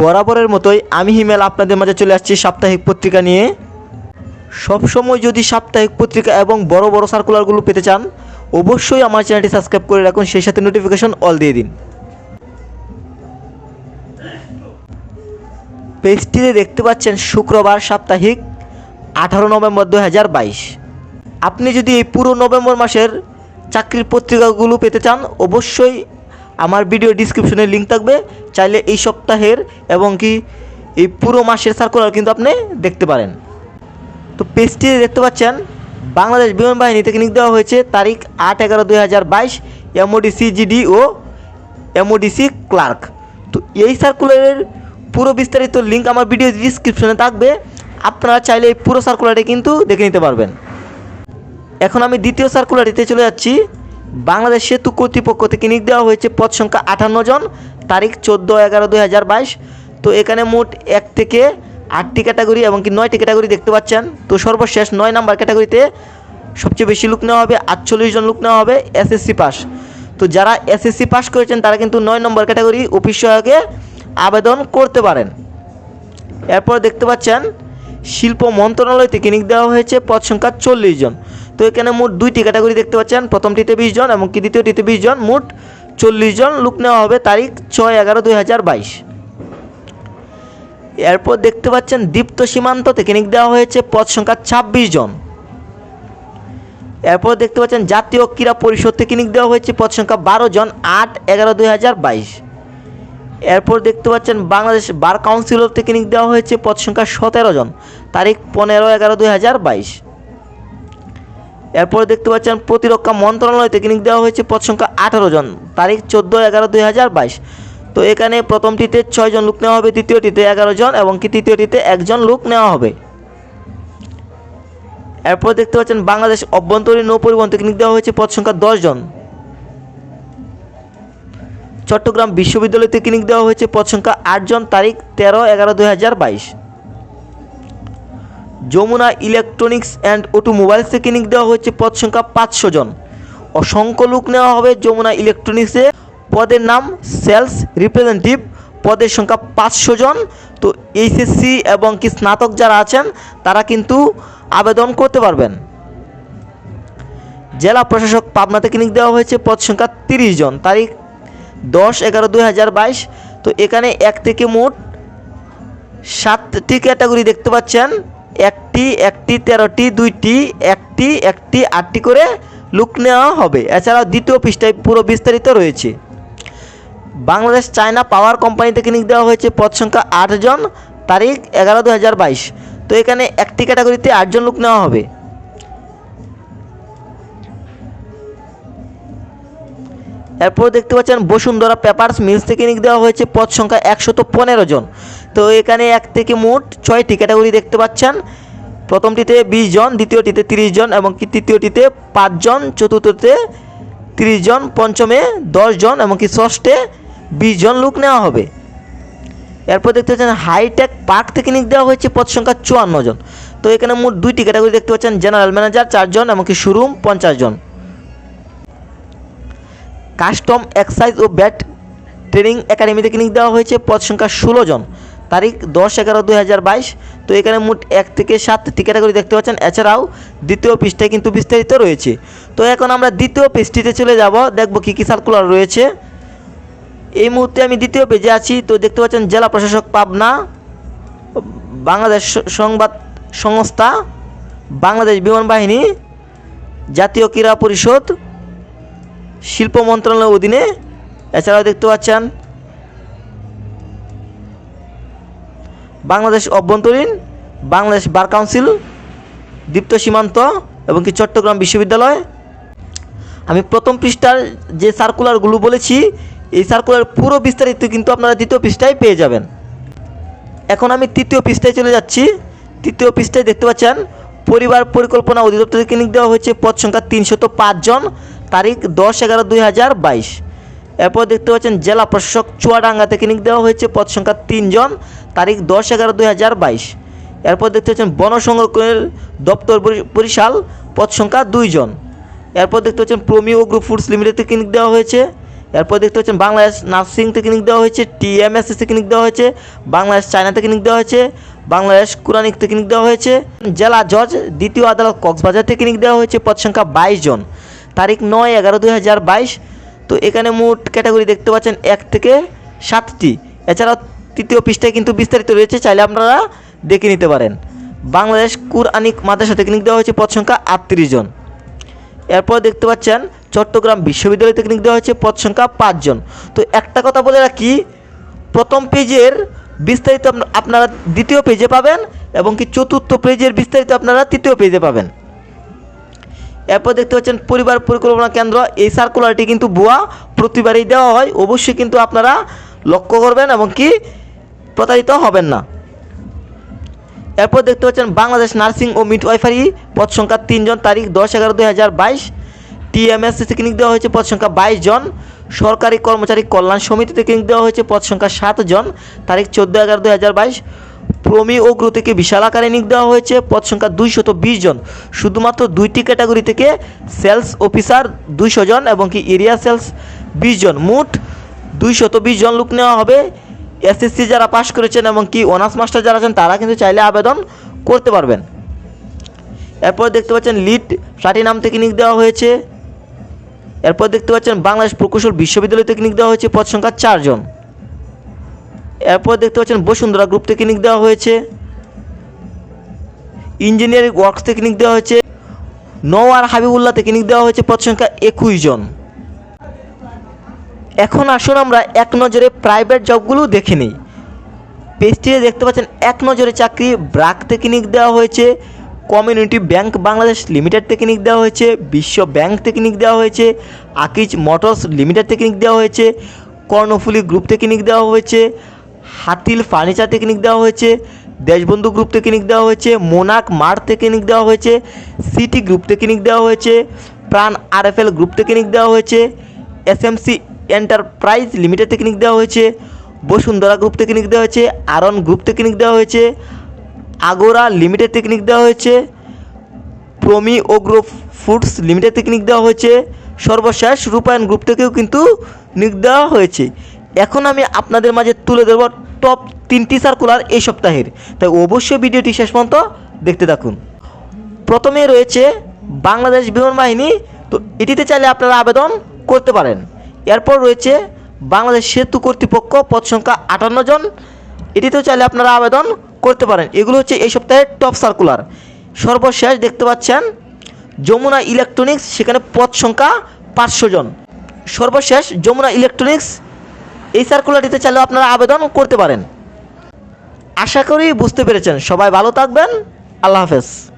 বরাবরের মতোই আমি হিমেল আপনাদের মাঝে চলে আসছি সাপ্তাহিক পত্রিকা নিয়ে। সবসময় যদি সাপ্তাহিক পত্রিকা এবং বড় বড় সার্কুলারগুলো পেতে চান, অবশ্যই আমার চ্যানেলটি সাবস্ক্রাইব করে রাখুন, সেই সাথে নোটিফিকেশন অল দিয়ে দিন। পেজটিতে দেখতে পাচ্ছেন শুক্রবার সাপ্তাহিক আঠারো নভেম্বর দু হাজার বাইশ। আপনি যদি এই পুরো নভেম্বর মাসের চাকরির পত্রিকাগুলো পেতে চান, অবশ্যই আমার ভিডিও ডিসক্রিপশনে লিঙ্ক থাকবে। চাইলে এই সপ্তাহের এবং কি এই পুরো মাসের সার্কুলার কিন্তু আপনি দেখতে পারেন। তো পেজটিতে দেখতে পাচ্ছেন, বাংলাদেশ বিমান বাহিনী থেকে নিয়োগ দেওয়া হয়েছে তারিখ আট এগারো দুই হাজার বাইশ এমওডিসি জিডি ও এমওডিসি ক্লার্ক তো এই সার্কুলারের পুরো বিস্তারিত লিঙ্ক আমার ভিডিও ডিসক্রিপশনে থাকবে, আপনারা চাইলে এই পুরো সার্কুলারটি কিন্তু দেখে নিতে পারবেন। এখন আমি দ্বিতীয় সার্কুলারিতে চলে যাচ্ছি। বাংলাদেশ সেতু কর্তৃপক্ষ থেকে নিয়োগ দেওয়া হয়েছে পদ সংখ্যা আটান্ন জন তারিখ চোদ্দ এগারো দুই হাজার বাইশ। তো এখানে মোট এক থেকে আটটি ক্যাটাগরি এবং কি নয়টি ক্যাটাগরি দেখতে পাচ্ছেন। তো সর্বশেষ নয় নাম্বার ক্যাটাগরিতে সবচেয়ে বেশি লোক নেওয়া হবে, আটচল্লিশ জন লোক নেওয়া হবে এসএসসি পাস তো যারা এসএসসি পাস করেছেন, তারা কিন্তু নয় নম্বর ক্যাটাগরি অফিস সহায়কে আবেদন করতে পারেন। এরপর দেখতে পাচ্ছেন, শিল্প মন্ত্রণালয় থেকে নিয়োগ দেওয়া হয়েছে, পদ সংখ্যা চল্লিশ জন। তো এখানে মোট দুইটি ক্যাটাগরি দেখতে পাচ্ছেন, প্রথমটিতে বিশ জন এবং কি দ্বিতীয়টিতে বিশ জন, মোট চল্লিশ জন, লোক নেওয়া হবে তারিখ ছয় এগারো দুই হাজার বাইশ। এরপর দেখতে পাচ্ছেন দীপ্ত সীমান্ত নিয়োগ দেওয়া হয়েছে, পদ সংখ্যা ছাব্বিশ জন। এরপর দেখতে পাচ্ছেন জাতীয় ক্রীড়া পরিষদ নিয়োগ দেওয়া হয়েছে, পদ সংখ্যা বারো জন, আট এগারো দুই হাজার বাইশ। এরপর দেখতে পাচ্ছেন বাংলাদেশ বার কাউন্সিলর থেকে নিয়োগ দেওয়া হয়েছে, পদ সংখ্যা সতেরো জন, তারিখ পনেরো এগারো দুই হাজার বাইশ। এরপর দেখতে পাচ্ছেন প্রতিরক্ষা মন্ত্রণালয় থেকে নিয়োগ দেওয়া হয়েছে পদ সংখ্যা আঠারো জন, তারিখ চোদ্দ এগারো দুই হাজার বাইশ। তো এখানে প্রথমটিতে ছয় জন লোক নেওয়া হবে দ্বিতীয়টিতে এগারো জন এবং কি তৃতীয়টিতে একজন লোক নেওয়া হবে। এরপর দেখতে পাচ্ছেন বাংলাদেশ অভ্যন্তরীণ নৌ পরিবহন থেকে নিয়োগ দেওয়া হয়েছে পদ সংখ্যা দশ জন। চট্টগ্রাম বিশ্ববিদ্যালয় থেকে নিয়োগ দেওয়া হয়েছে পদ সংখ্যা আটজন তারিখ তেরো এগারো দুই হাজার বাইশ। যমুনা ইলেকট্রনিক্স অ্যান্ড অটোমোবাইলস নিয়োগ দেওয়া হয়েছে পদ সংখ্যা পাঁচশো জন। অসংখ্য লোক নেওয়া হবে যমুনা ইলেকট্রনিক্সে পদের নাম সেলস রিপ্রেজেন্টেটিভ। পদের সংখ্যা পাঁচশো জন। তো এইচএসসি এবং কি স্নাতক যারা আছেন, তারা কিন্তু আবেদন করতে পারবেন। জেলা প্রশাসক পাবনাতে নিয়োগ দেওয়া হয়েছে পদ সংখ্যা তিরিশ জন। তারিখ দশ এগারো দুই হাজার বাইশ। তো এখানে এক থেকে মোট সাতটি ক্যাটাগরি দেখতে পাচ্ছেন। একটি একটি তেরোটি, দুইটি, একটি একটি, আটটি করে লুক নেওয়া হবে। এছাড়াও দ্বিতীয় পৃষ্ঠায় পুরো বিস্তারিত রয়েছে। বাংলাদেশ চায়না পাওয়ার কোম্পানি থেকে দেওয়া হয়েছে পদ সংখ্যা আটজন তারিখ এগারো দু তো এখানে একটি ক্যাটাগরিতে আটজন লুক নেওয়া হবে। এরপর দেখতে পাচ্ছেন বসুন্ধরা পেপারস মিলস থেকে নিয়োগ দেওয়া হয়েছে পদ সংখ্যা একশত পনেরো জন। তো এখানে এক থেকে মোট ছয়টি ক্যাটাগরি দেখতে পাচ্ছেন। প্রথমটিতে বিশ জন, দ্বিতীয়টিতে তিরিশ জন এবং তৃতীয়টিতে পাঁচজন চতুর্থতে তিরিশ জন, পঞ্চমে দশ জন এবং কি ষষ্ঠে বিশ জন লোক নেওয়া হবে। এরপর দেখতে পাচ্ছেন হাইটেক পার্ক থেকে নিয়োগ দেওয়া হয়েছে পদ সংখ্যা চুয়ান্ন জন। তো এখানে মোট দুইটি ক্যাটাগরি দেখতে পাচ্ছেন, জেনারেল ম্যানেজার চারজন এমনকি শোরুম পঞ্চাশ জন। কাস্টম এক্সাইজ ও ব্যাট ট্রেনিং একাডেমি থেকে নিয়োগ দেওয়া হয়েছে। পদ সংখ্যা ষোলো জন। তারিখ দশ এগারো দুই হাজার বাইশ। তো এখানে মোট এক থেকে সাতটি ক্যাটাগরি দেখতে পাচ্ছেন। এছাড়াও দ্বিতীয় পৃষ্ঠায় কিন্তু বিস্তারিত রয়েছে। তো এখন আমরা দ্বিতীয় পৃষ্ঠটিতে চলে যাব। দেখব কী কী সার্কুলার রয়েছে। এই মুহূর্তে আমি দ্বিতীয় পেজে আছি। তো দেখতে পাচ্ছেন জেলা প্রশাসক পাবনা, বাংলাদেশ সংবাদ সংস্থা, বাংলাদেশ বিমান বাহিনী, জাতীয় ক্রীড়া পরিষদ শিল্প মন্ত্রণালয়ের অধীনে, এছাড়াও দেখতে পাচ্ছেন বাংলাদেশ অভ্যন্তরীণ, বাংলাদেশ বার কাউন্সিল, দীপ্ত সীমান্ত এবং কি চট্টগ্রাম বিশ্ববিদ্যালয়। আমি প্রথম পৃষ্ঠার যে সার্কুলারগুলো বলেছি, এই সার্কুলার পুরো বিস্তারিত কিন্তু আপনারা দ্বিতীয় পৃষ্ঠায় পেয়ে যাবেন। এখন আমি তৃতীয় পৃষ্ঠায় চলে যাচ্ছি। তৃতীয় পৃষ্ঠায় দেখতে পাচ্ছেন, পরিবার পরিকল্পনা অধিদপ্তর থেকে নিয়োগ দেওয়া হয়েছে, পদ সংখ্যা তিনশত জন। তারিখ দশ এগারো দুই হাজার বাইশ। এরপর দেখতে পাচ্ছেন জেলা প্রশাসক চুয়াডাঙ্গা থেকে নিয়োগ দেওয়া হয়েছে পদ সংখ্যা তিনজন তারিখ দশ এগারো দুই হাজার বাইশ। এরপর দেখতে পাচ্ছেন বন সংরক্ষণের দপ্তর বরি- বরিশাল পদ সংখ্যা দুইজন এরপর দেখতে পাচ্ছেন প্রমিও গ্রুপ ফুডস লিমিটেড থেকে নিয়োগ দেওয়া হয়েছে। এরপর দেখতে পাচ্ছেন বাংলাদেশ নার্সিং থেকে নিক দেওয়া হয়েছে, টিএমএসএস থেকে নিক দেওয়া হয়েছে, বাংলাদেশ চায়না থেকে নিক দেওয়া হয়েছে, বাংলাদেশ কুরানিক থেকে নিক দেওয়া হয়েছে। জেলা জজ, দ্বিতীয় আদালত কক্সবাজার থেকে নিক দেওয়া হয়েছে, পদ সংখ্যা বাইশ জন। তারিখ নয় এগারো দুই হাজার বাইশ। তো এখানে মোট ক্যাটাগরি দেখতে পাচ্ছেন এক থেকে সাতটি। এছাড়াও তৃতীয় পৃষ্ঠায় কিন্তু বিস্তারিত রয়েছে, চাইলে আপনারা দেখে নিতে পারেন। বাংলাদেশ কুরআনিক মাদ্রাসা থেকে নিক দেওয়া হয়েছে পদ সংখ্যা আটত্রিশ জন। এরপর দেখতে পাচ্ছেন চট্টগ্রাম বিশ্ববিদ্যালয় থেকে নিক দেওয়া হয়েছে পদ সংখ্যা পাঁচজন তো একটা কথা বলে রাখি, প্রথম পেজের বিস্তারিত আপনা- আপনারা দ্বিতীয় পেজে পাবেন এবং কি চতুর্থ পেজের বিস্তারিত আপনারা তৃতীয় পেজে পাবেন। এরপর দেখতে পাচ্ছেন পরিবার পরিকল্পনা কেন্দ্র, এই সার্কুলারটি কিন্তু ভুয়া, প্রতিবারই দেওয়া হয়, অবশ্যই কিন্তু আপনারা লক্ষ্য করবেন এবং কি প্রতারিত হবেন না। এরপর দেখতে পাচ্ছেন বাংলাদেশ নার্সিং ও মিডওয়াইফারি পদ সংখ্যা তিনজন তারিখ দশ এগারো দুই হাজার বাইশ। টিএমএস থেকে নিক দেওয়া হয়েছে পদ সংখ্যা বাইশ জন। সরকারি কর্মচারী কল্যাণ সমিতি থেকে নিক দেওয়া হয়েছে পদ সংখ্যা সাত জন, তারিখ চোদ্দ এগারো দুই হাজার বাইশ। প্রমি অগ্র থেকে বিশাল আকারে নিক দেওয়া হয়েছে। পদ সংখ্যা দুইশত বিশ জন। শুধুমাত্র দুইটি ক্যাটাগরি থেকে সেলস অফিসার দুইশো জন এবং কি এরিয়া সেলস বিশ জন। মোট দুইশত বিশ জন লোক নেওয়া হবে। এসএসসি যারা পাশ করেছেন এবং কি অনার্স মাস্টার যারা আছেন, তারা কিন্তু চাইলে আবেদন করতে পারবেন। এরপর দেখতে পাচ্ছেন লিড প্লাটিনাম থেকে নিক দেওয়া হয়েছে। এরপর দেখতে পাচ্ছেন বাংলাদেশ প্রকৌশল বিশ্ববিদ্যালয় থেকে নিক দেওয়া হয়েছে। পদ সংখ্যা চারজন এরপর দেখতে পাচ্ছেন বসুন্ধরা গ্রুপ থেকে নিক দেওয়া হয়েছে। ইঞ্জিনিয়ারিং ওয়ার্কস থেকে নিক দেওয়া হয়েছে। নওয়ার হাবিবুল্লাহ থেকে নিক দেওয়া হয়েছে পদ সংখ্যা একুশ জন। এখন আসুন আমরা এক নজরে প্রাইভেট জবগুলো দেখে নিই। পেজটিতে দেখতে পাচ্ছেন এক নজরে চাকরি ব্রাক থেকে নিক দেওয়া হয়েছে। কমিউনিটি ব্যাংক বাংলাদেশ লিমিটেড থেকে নিক দেওয়া হয়েছে। বিশ্ব ব্যাংক থেকে নিক দেওয়া হয়েছে। আকিজ মোটরস লিমিটেড থেকে নিক দেওয়া হয়েছে। কর্ণফুলি গ্রুপ থেকে নিক দেওয়া হয়েছে। হাতিল ফার্নিচার থেকে নিক দেওয়া হয়েছে দেশবন্ধু গ্রুপ থেকে নিক দেওয়া হয়েছে মোনাক মার্ট থেকে নিক দেওয়া হয়েছে সিটি গ্রুপ থেকে নিক দেওয়া হয়েছে প্রাণ আরএফএল গ্রুপ থেকে নিক দেওয়া হয়েছে এসএমসি এন্টারপ্রাইজ লিমিটেড থেকে নিক দেওয়া হয়েছে বসুন্ধরা গ্রুপ থেকে নিক দেওয়া হয়েছে আরন গ্রুপ থেকে নিক দেওয়া হয়েছে আগোরা লিমিটেড থেকে নিক দেওয়া হয়েছে প্রমি ওগ্রো ফুডস লিমিটেড থেকে নিক দেওয়া হয়েছে সর্বশেষ রূপায়ণ গ্রুপ থেকেও কিন্তু নিক দেওয়া হয়েছে এখন আমি আপনাদের মাঝে তুলে ধরব টপ তিনটি সার্কুলার এই সপ্তাহের। তাই অবশ্যই ভিডিওটি শেষ পর্যন্ত দেখতে থাকুন। প্রথমে রয়েছে বাংলাদেশ বিমান বাহিনী। তো এটিতে চাইলে আপনারা আবেদন করতে পারেন। এরপর রয়েছে বাংলাদেশ সেতু কর্তৃপক্ষ পদ সংখ্যা আটান্ন জন। এটিতেও চাইলে আপনারা আবেদন করতে পারেন। এগুলো হচ্ছে এই সপ্তাহের টপ সার্কুলার সর্বশেষ দেখতে পাচ্ছেন, যমুনা ইলেকট্রনিক্স সেখানে পদ সংখ্যা পাঁচশো জন। সর্বশেষ যমুনা ইলেকট্রনিক্স এই সার্কুলারটিতে চাইলেও আপনারা আবেদন করতে পারেন। আশা করি বুঝতে পেরেছেন। সবাই ভালো থাকবেন। আল্লাহ হাফেজ।